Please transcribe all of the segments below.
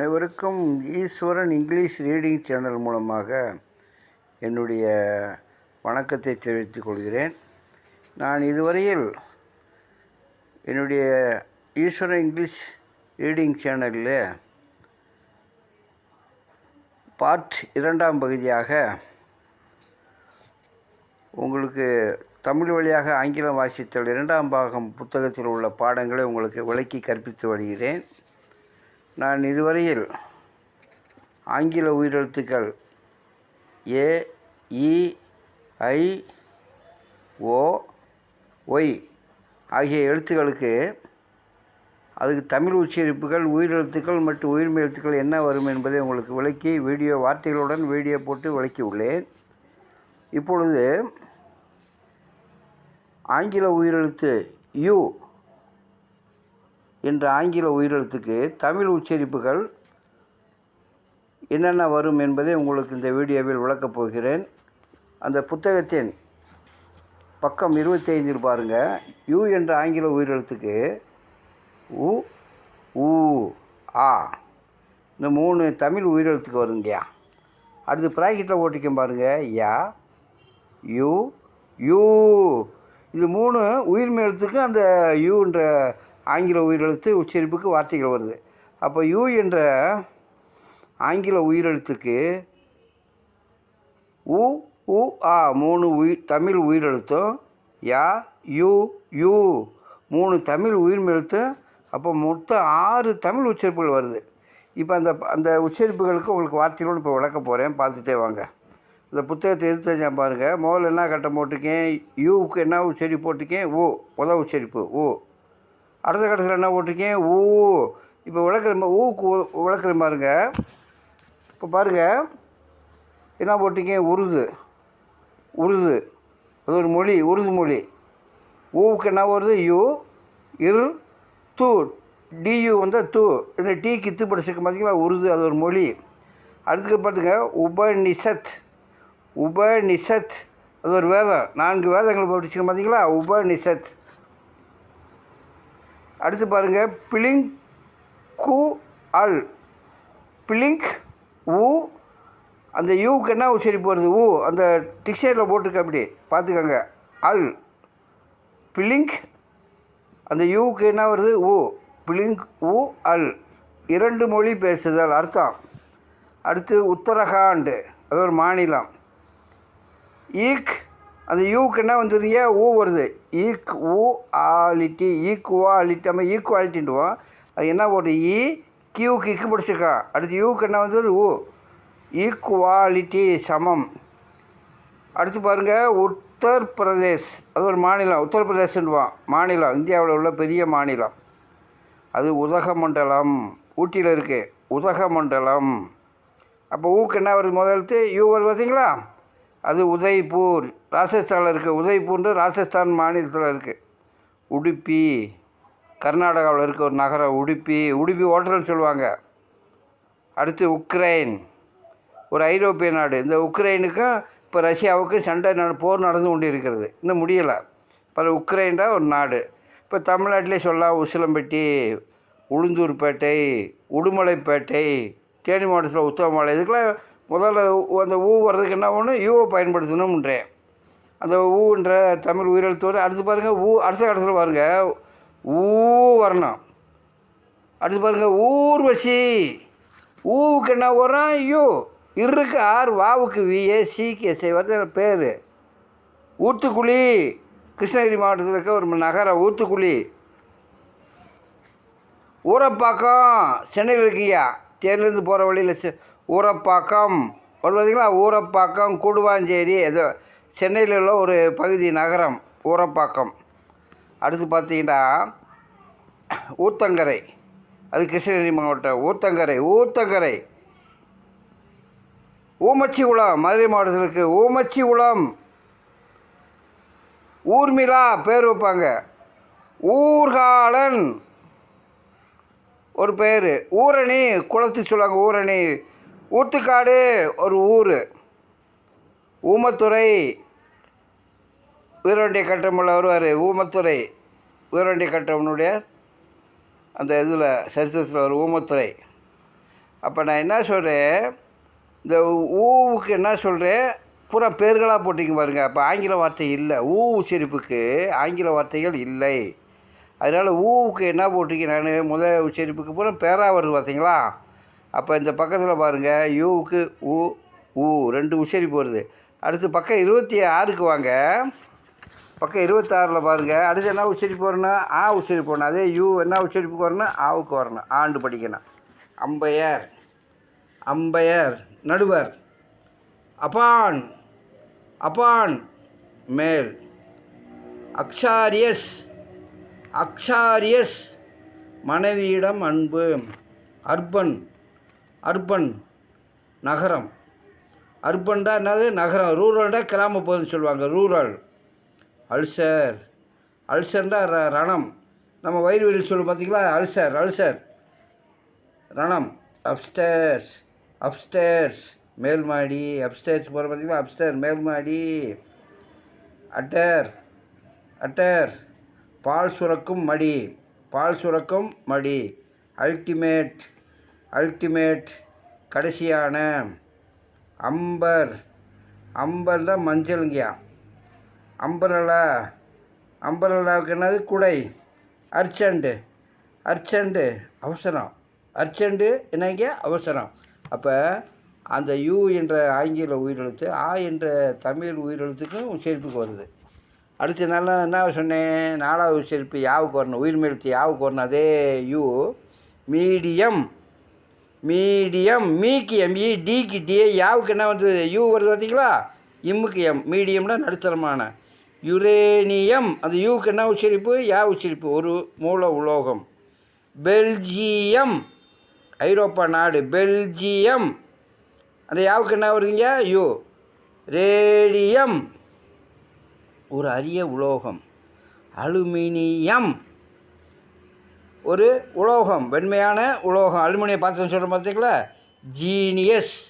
அனைவருக்கும் ஈஸ்வரன் English reading channel மூலமாக என்னுடைய வணக்கத்தை தெரிவித்துக் கொள்கிறேன். நான் இதுவரையில் என்னுடைய ஈஸ்வரன் இங்கிலீஷ் ரீடிங் சேனலில் பார்ட் இரண்டாம் பகுதியாக உங்களுக்கு தமிழ் வழியாக ஆங்கிலம் வாசித்தல் இரண்டாம் பாகம் புத்தகத்தில் உள்ள பாடங்களை உங்களுக்கு விளக்கி கற்பித்து வருகிறேன். நான் இதுவரையில் ஆங்கில உயிரெழுத்துக்கள் ஏ இ ஐ ஓ ஒய் ஆகிய எழுத்துக்களுக்கு அதுக்கு தமிழ் உச்சரிப்புகள் உயிரெழுத்துக்கள் மற்றும் உயிர்மை எழுத்துக்கள் என்ன வரும் என்பதை உங்களுக்கு விளக்கி வீடியோ வார்த்தைகளுடன் வீடியோ போட்டு விளக்கி உள்ளேன். இப்பொழுது ஆங்கில உயிரெழுத்து யூ என்ற ஆங்கில உயிரெழுத்துக்கு தமிழ் உச்சரிப்புகள் என்னென்ன வரும் என்பதை உங்களுக்கு இந்த வீடியோவில் விளக்கப் போகிறேன். அந்த புத்தகத்தின் பக்கம் இருபத்தைந்தில் பாருங்கள் யூ என்ற ஆங்கில உயிரெழுத்துக்கு உ ஊ ஆ. இந்த மூணு தமிழ் உயிரெழுத்துக்கு வருங்கய்யா. அடுத்து ப்ராக்கெட்டில் ஓட்டிக்க பாருங்கள் யா யூ யூ. இது மூணு உயிர்மை எழுத்துக்கு அந்த யூன்ற ஆங்கில உயிரெழுத்து உச்சரிப்புக்கு வார்த்தைகள் வருது. அப்போ யூ என்ற ஆங்கில உயிரெழுத்துக்கு உ உ ஆ மூணு உயிர் தமிழ் உயிரெழுத்தும் யா யூ யூ மூணு தமிழ் உயிர்மெழுத்தும் அப்போ மொத்தம் ஆறு தமிழ் உச்சரிப்புகள் வருது. இப்போ அந்த அந்த உச்சரிப்புகளுக்கு உங்களுக்கு வார்த்தைகளும் இப்போ விளக்க போகிறேன். பார்த்துட்டே வாங்க. இந்த புத்தகத்தை எடுத்து வச்சேன் பாருங்கள் முதல்ல என்ன கட்டம் போட்டிருக்கேன்? யூவுக்கு என்ன உச்சரிப்பு போட்டிருக்கேன்? ஓ முத உச்சரிப்பு ஓ அடுத்த கட்டத்தில் என்ன போட்டிருக்கேன்? ஊ. இப்போ விளக்குற ஊக்கு விளக்குற பாருங்க. இப்போ பாருங்கள் என்ன போட்டிருக்கேன்? உருது. உருது. அது ஒரு மொழி உருது மொழி. ஊவுக்கு என்ன வருது? யூ இரு தூ. டியூ வந்து தூ. இல்லை டீ கித்து படிச்சிருக்க பார்த்தீங்களா உருது அது ஒரு மொழி. அடுத்து பார்த்துங்க உபநிஷத். உபநிஷத். அது ஒரு வேதம். நான்கு வேதங்கள் படிச்சுக்க பார்த்தீங்களா உபநிஷத். அடுத்து பாருங்கள் பிளிங் கு அல். பிளிங்க் ஊ அந்த யூக்கு என்ன உச்சரிப்பு வருது ஊ அந்த டிக்ஷனரியில் போட்டிருக்க அப்படி. பார்த்துக்கோங்க அல். பிளிங்க் அந்த யூக்கு என்ன வருது? Bilingual. இரண்டு மொழி பேசுதல் அர்த்தம். அடுத்து உத்தரகாண்ட் அது ஒரு மாநிலம். ஈக் அந்த யூக்கு என்ன ஏன் ஊ வருது. ஈக் ஊ ஆலிட்டி ஈக்குவாலிட்டி நம்ம ஈக்குவாலிட்டின்டுவோம் அது என்ன ஒரு இ கியூக்கு இக்கு பிடிச்சிருக்கான் அடுத்து யூக்கு என்ன வந்து ஊ. ஈக்குவாலிட்டி சமம். அடுத்து பாருங்கள் உத்தரப்பிரதேஷ். அது ஒரு மாநிலம். உத்தரப்பிரதேஷ்ன்னுவான் மாநிலம். இந்தியாவில் உள்ள பெரிய மாநிலம். அது உதகமண்டலம். ஊட்டியில் இருக்குது உதகமண்டலம். அப்போ ஊக்கு என்ன வருது முதல்த்து யூ வருது பார்த்தீங்களா அது உதய்பூர். ராஜஸ்தானில் இருக்குது. உதய்பூர்னு ராஜஸ்தான் மாநிலத்தில் இருக்குது. உடுப்பி கர்நாடகாவில் இருக்க ஒரு நகரம் உடுப்பி. உடுப்பி ஹோட்டல்னு சொல்லுவாங்க. அடுத்து உக்ரைன். ஒரு ஐரோப்பிய நாடு. இந்த உக்ரைனுக்கும் இப்போ ரஷ்யாவுக்கும் சண்டை நட போர் நடந்து கொண்டு இருக்கிறது இன்னும் முடியலை. இப்போ உக்ரைன்டா ஒரு நாடு. இப்போ தமிழ்நாட்டிலே சொல்லலாம் உசிலம்பட்டி உளுந்தூர்பேட்டை உடுமலைப்பேட்டை தேனி மாவட்டத்தில் உத்தவமலை இதுக்கெல்லாம் முதல்ல அந்த ஊ வர்றதுக்கு என்ன ஒன்று? யூவை பயன்படுத்தணும்ன்றேன். அந்த ஊன்ற தமிழ் உயிரெழுத்தோடு அடுத்து பாருங்கள் ஊ அடுத்த கடத்தில் பாருங்கள் ஊ வரணும். அடுத்து பாருங்கள் ஊர்வசி. ஊவுக்கு என்ன வரும் யூ. இருக்கு ஆர் வாவுக்கு விஏ சிக்கு எஸ்ஐ வந்து பேர்? ஊத்துக்குழி. கிருஷ்ணகிரி மாவட்டத்தில் இருக்க ஒரு நகரம் ஊத்துக்குழி. ஊரப்பாக்கம். சென்னையில் இருக்கியா? தேனிலேருந்து போகிற வழியில் ஊரப்பாக்கம். ஒரு பார்த்தீங்களா ஊரப்பாக்கம் கூடுவாஞ்சேரி ஏதோ சென்னையில் உள்ள ஒரு பகுதி நகரம் ஊரப்பாக்கம். அடுத்து பார்த்தீங்கன்னா ஊத்தங்கரை. அது கிருஷ்ணகிரி மாவட்டம். ஊத்தங்கரை ஊத்தங்கரை. ஊமச்சிகுளம் மதுரை மாவட்டத்தில் இருக்குது ஊமச்சிகுளம். ஊர்மிளா பேர் வைப்பாங்க. ஊர்காலன் ஒரு பேர். ஊரணி குளத்துக்கு சொல்லுவாங்க ஊரணி. ஊத்துக்காடு ஒரு ஊர். ஊமத்துறை வீரவண்டிய கட்டமுள்ள வருவார் ஊமத்துறை வீரவண்டிய கட்டமனுடைய அந்த இதில் சரித்திரத்தில் ஒரு ஊமத்துறை. அப்போ நான் என்ன சொல்கிறேன் இந்த ஊவுக்கு என்ன சொல்கிறேன் பூரா பேர்களாக போட்டிங்க பாருங்கள் அப்போ ஆங்கில வார்த்தை இல்லை. ஊ உச்சரிப்புக்கு ஆங்கில வார்த்தைகள் இல்லை. அதனால் ஊவுக்கு என்ன போட்டிருக்கீங்க நான்? முதல் உச்சரிப்புக்கு பூரா பேராக வருது பார்த்தீங்களா? அப்போ இந்த பக்கத்தில் பாருங்கள் யூவுக்கு ஊ ஊ ரெண்டு உச்சரிப்பு வருது. அடுத்து பக்கம் இருபத்தி ஆறுக்கு வாங்க. பக்கம் இருபத்தாறில் பாருங்கள் அடுத்து என்ன உச்சரிப்பு வரணும்? ஆ உச்சரிப்பு வரணும். அதே யூ என்ன உச்சரிப்புக்கு வரணும்? ஆவுக்கு வரணும். ஆண்டு படிக்கணும். அம்பையர். அம்பையர். நடுவர். அப்பான். அப்பான். மேல். அக்ஷாரியஸ். அக்ஷாரியஸ். மனைவியிடம் அன்பு. அர்பன். அர்பன். நகரம். அர்பன்டா என்னது? நகரம். ரூரல்டா கிராமப்புறம்னு சொல்லுவாங்க. ரூரல். அல்சர். அல்சர்டா ர ரணம். நம்ம வயிறு வெளியில் சொல்லுவோம் பார்த்தீங்களா அல்சர் அல்சர். ரணம். அப்ஸ்டேர்ஸ் அப்ஸ்டேர்ஸ் மேல் மாடி. அப்ஸ்டேர்ஸ் போகிற பார்த்தீங்களா அப்ஸ்டேர் மேல் மாடி. அட்டர் அட்டர் பால் சுரக்கும் மடி. பால் சுரக்கும் மடி. அல்டிமேட் அல்டிமேட் கடைசியான. அம்பர். அம்பர் தான் மஞ்சள்ங்கயா. அம்பரலா அம்பரலாவுக்கு என்னது? குடை. அர்ச்சண்டு. அர்ச்சண்டு அவசரம். அர்ச்சண்டு என்னங்க? அவசரம். அப்போ அந்த யூ என்ற ஆங்கில உயிரெழுத்து ஆ என்ற தமிழ் உயிரெழுத்துக்கும் உச்சரிப்புக்கு வருது. அடுத்த நாள் என்ன சொன்னேன்? நாலாவது செருப்பு யாவுக்கு வரணும்? உயிர்மெழுத்து யாவுக்கு வரணும்? அதே யூ. மீடியம். மீடியம் மீக்கு எம்இ டிக்கு e, டிஏ யாவுக்கு என்ன வந்தது? யூ வருது பார்த்தீங்களா? இம்முக்கு எம் மீடியம்னா நடுத்தரமான. யுரேனியம் அந்த யூக்கு என்ன உச்சரிப்பு? யா உச்சரிப்பு. ஒரு மூல உலோகம். பெல்ஜியம் ஐரோப்பா நாடு. பெல்ஜியம். அந்த யாவுக்கு என்ன வருதுங்க? U radium. ஒரு அரிய உலோகம். அலுமினியம். ஒரு உலோகம் வெண்மையான உலோகம். அலுமினிய பாத்திரம் சொல்கிற பார்த்தீங்களா ஜீனியஸ்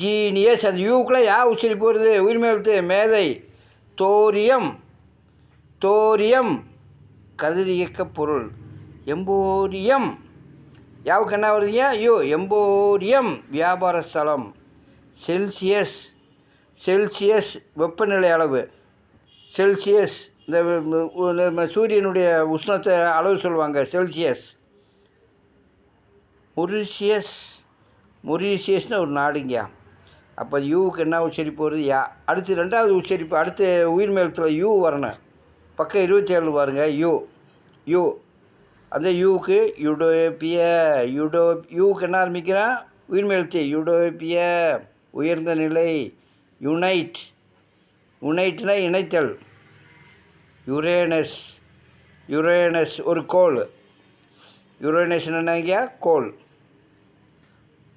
ஜீனியஸ் அந்த யூக்குள்ளே யா உச்சரிப்பு வருது உரிமை எழுத்து மேதை. தோரியம். தோரியம். கதிரியக்க பொருள். எம்போரியம். யாவுக்கு என்ன வருதுங்க? ஐயோ எம்போரியம். வியாபார ஸ்தலம். செல்சியஸ் செல்சியஸ் வெப்பநிலை அளவு. செல்சியஸ் இந்த சூரியனுடைய உஷ்ணத்தை அளவு சொல்லுவாங்க செல்சியஸ். மொரிஷியஸ் மொரிஷியஸ்னு ஒரு நாடுங்கயா அப்போ யூவுக்கு என்ன உச்சரிப்பு வருது? யா. அடுத்து ரெண்டாவது உச்சரிப்பு அடுத்து உயிர் மேலத்தில் யூ வரணும். பக்கம் இருபத்தி ஏழு பாருங்க யூ. யூ. அந்த யூவுக்கு யுடோப்பிய யுடோ யூவுக்கு என்ன ஆரம்பிக்கிறான் உயிர் மேலத்து யுடோப்பிய உயர்ந்த நிலை யுனைட். யுனைட்னா இணைத்தல். யுரேனஸ் யுரேனஸ் ஒரு கோள். யுரேனஸ் என்னங்க கோள்.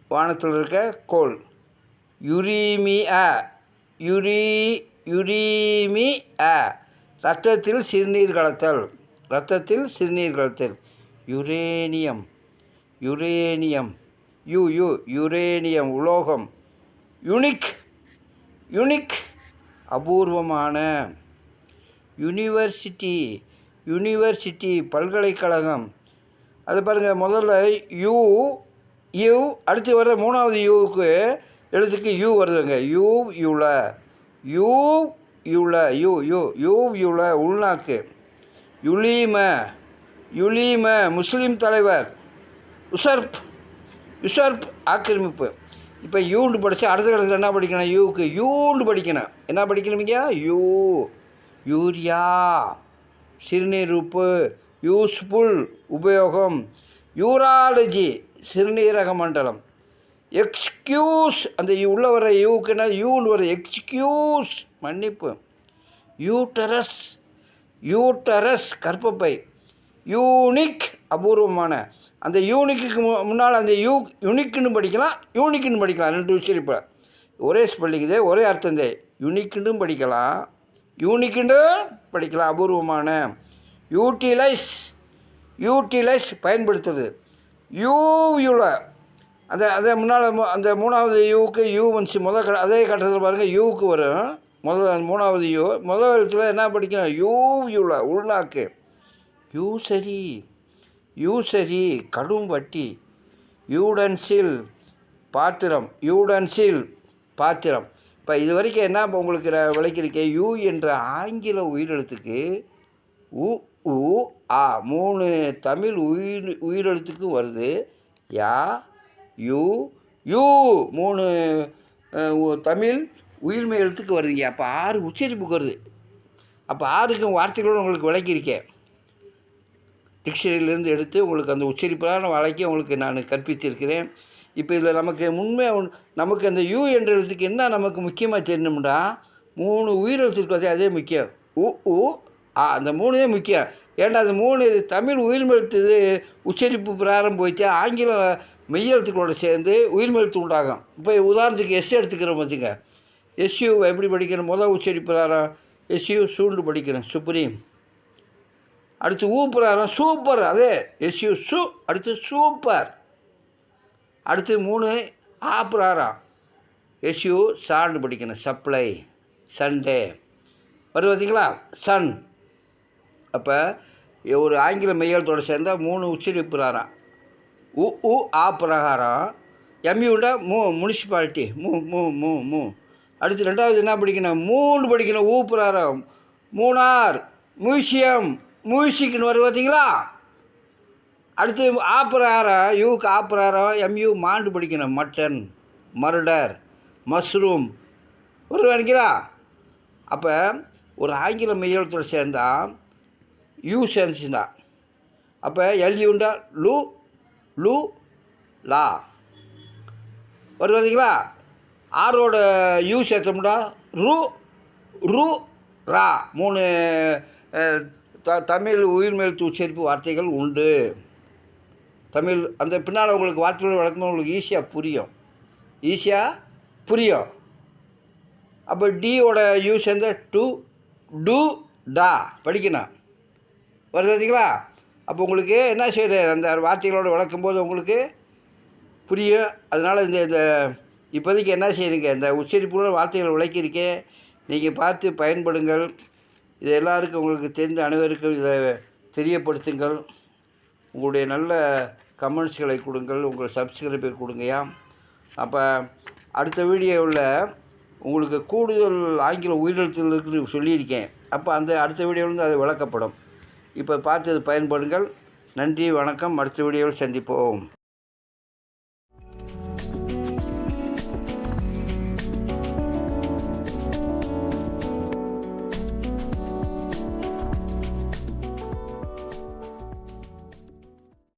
வானத்தில் இருக்க கோள். யுரீமி அ யுரி யுரீமி அ ரத்தத்தில் சிறுநீர் கலத்தல். ரத்தத்தில் சிறுநீர் கலத்தல். Uranium uranium U U. Uranium உலோகம். யுனிக் யுனிக் அபூர்வமான. யுனிவர்சிட்டி யுனிவர்சிட்டி பல்கலைக்கழகம். அது பாருங்கள் முதல்ல யூ யூ அடுத்து வர மூணாவது யூவுக்கு எழுத்துக்கு யூ வருதுங்க. You யூல you யூல U U you யூல உள்நாக்கு. யுலீம யுலீம முஸ்லீம் தலைவர். உசர்ப் யுசர்ப் ஆக்கிரமிப்பு. இப்போ யூண்டு படித்து அடுத்த இடத்துல என்ன படிக்கணும்? யூக்கு யூண்டு படிக்கணும். என்ன படிக்கணுமிங்க? யூ யூரியா சிறுநீர் உப்பு யூஸ்ஃபுல் உபயோகம் யூராலஜி சிறுநீரக மண்டலம். எக்ஸ்கியூஸ் அந்த உள்ள வர யூக்கு என்ன? யூன்னு வர எக்ஸ்கியூஸ் மன்னிப்பு. Uterus uterus கற்பப்பை. யூனிக் அபூர்வமான. அந்த யூனிக்கு முன்னால் அந்த யூ யுனிக்குன்னு படிக்கலாம் யூனிக்குன்னு படிக்கலாம். ரெண்டு உச்சரிப்பு ஒரே ஸ்பெல்லிங் இதே ஒரே அர்த்தம் இதே. யுனிக்குன்னு படிக்கலாம். யூனிக்குன்னு படிக்கலாம் அபூர்வமான. யூட்டிலைஸ் யூட்டிலைஸ் பயன்படுத்துறது யூவில் அந்த அதே முன்னால் அந்த மூணாவது யூவுக்கு யூ வந்துச்சு முதல் க அதே கட்டத்தில் பாருங்கள் யூவுக்கு வரும். முதல் மூணாவது யூ. முதல் எழுத்துல என்ன படிக்கணும்? யூ சரி உள்நாக்கு. யூசரி யூசரி கடும் வட்டி. யூடன்சில் பாத்திரம். யூடன்சில் பாத்திரம். இப்போ இது வரைக்கும் என்ன இப்போ உங்களுக்கு நான் விளக்கியிருக்கேன்? யூ என்ற ஆங்கில உயிரெழுத்துக்கு உ உ ஆ மூணு தமிழ் உயிர் உயிரெழுத்துக்கு வருது. யா யூ யூ மூணு தமிழ் உயிர்மை எழுத்துக்கு வருதுங்க. அப்போ ஆறு உச்சரிப்புக்கு வருது. அப்போ ஆறுக்கும் வார்த்தைகளோடு உங்களுக்கு விளக்கியிருக்கேன். டிக்ஷனரியிலேருந்து எடுத்து உங்களுக்கு அந்த உச்சரிப்பான வழக்கி உங்களுக்கு நான் கற்பித்திருக்கிறேன். இப்போ இதில் நமக்கு உண்மை நமக்கு அந்த யூ என்ற எழுத்துக்கு என்ன நமக்கு முக்கியமாக தெரியணும்னா மூணு உயிரெழுத்துக்கு வந்து அதே முக்கியம். உ உ ஆ அந்த மூணுதே முக்கியம். ஏன்னா அந்த மூணு தமிழ் உயிர்மெழுத்து உச்சரிப்பு பிராரம் போயிட்டு ஆங்கில மெய்யெழுத்துக்களோட சேர்ந்து உயிர்மெழுத்து உண்டாகும். இப்போ உதாரணத்துக்கு எஸ் எடுத்துக்கிறோம் வச்சுங்க. எஸ்யூ எப்படி படிக்கணும்? முதல் உச்சரிப்பு பிராரம். எஸ்யூ சூண்டு படிக்கிறேன் சுப்ரீம் அடுத்து ஊப்புறாரம் சூப்பர் அதே. எஸ்யூ சு அடுத்து சூப்பர் அடுத்து மூணு ஆப்புறாரம் எஸ்யூ சாண்டு படிக்கணும். Supply Sunday. வருது பார்த்தீங்களா? சன். அப்போ ஒரு ஆங்கில மெய்யெழுத்தோட சேர்ந்தால் மூணு உச்சரிப்புறாராம் உ உ ஆ பிரகாரம் எம்யூண்டா மூ முனிசிபாலிட்டி. மூ மூ மூ மூ. அடுத்து ரெண்டாவது என்ன படிக்கணும்? மூணு படிக்கணும். ஊ பிரகாரம் மூணார். மியூசியம். மியூசிக்னு வருது பார்த்தீங்களா? அடுத்து ஆப்ரஹாரம் யூக்கு ஆப்ரஹாரம் எம்யூ மாண்டு பிடிக்கணும். Mutton murder mushroom. ஒரு நினைக்கிறா அப்போ ஒரு ஆங்கில மெய்யெழுத்தோட சேர்ந்தால் யூ சேர்ந்துச்சுண்டா அப்போ எல்யூண்டா லூ லூ லா. ஒரு பார்த்தீங்களா ஆரோட யூ சேர்த்தோம்டா ரு ரு ரா. மூணு த தமிழ் உயிர்மெழுத்து உச்சரிப்பு வார்த்தைகள் உண்டு. தமிழ் அந்த பின்னால் உங்களுக்கு வார்த்தைகள் வழக்கமாக உங்களுக்கு ஈஸியாக புரியும். ஈஸியாக புரியும். அப்போ டியோட யூஸ் சேர்ந்த டு டு டா படிக்கணும். வருதுங்களா அப்போ உங்களுக்கு என்ன செய்யுது? அந்த வார்த்தைகளோடு வளர்க்கும்போது உங்களுக்கு புரியும். அதனால் இந்த இந்த இப்போதைக்கு என்ன செய்யுங்க? இந்த உச்சரிப்புள்ள வார்த்தைகளை விளக்கியிருக்கேன் நீங்கள் பார்த்து பயன்படுங்கள். இது எல்லாருக்கும் உங்களுக்கு தெரிந்த அனைவருக்கும் இதை தெரியப்படுத்துங்கள். உங்களுடைய நல்ல கமெண்ட்ஸ்களை கொடுங்கள் உங்கள் சப்ஸ்கிரைபை கொடுங்கயா அப்போ அடுத்த வீடியோவில் உங்களுக்கு கூடுதல் ஆங்கில உயிரெழுத்துகள் இருக்குன்னு சொல்லியிருக்கேன். அப்போ அந்த அடுத்த வீடியோவில் அது விளக்கப்படும். இப்போ பார்த்து பயன்படுங்கள். நன்றி வணக்கம். அடுத்த வீடியோவில் சந்திப்போம்.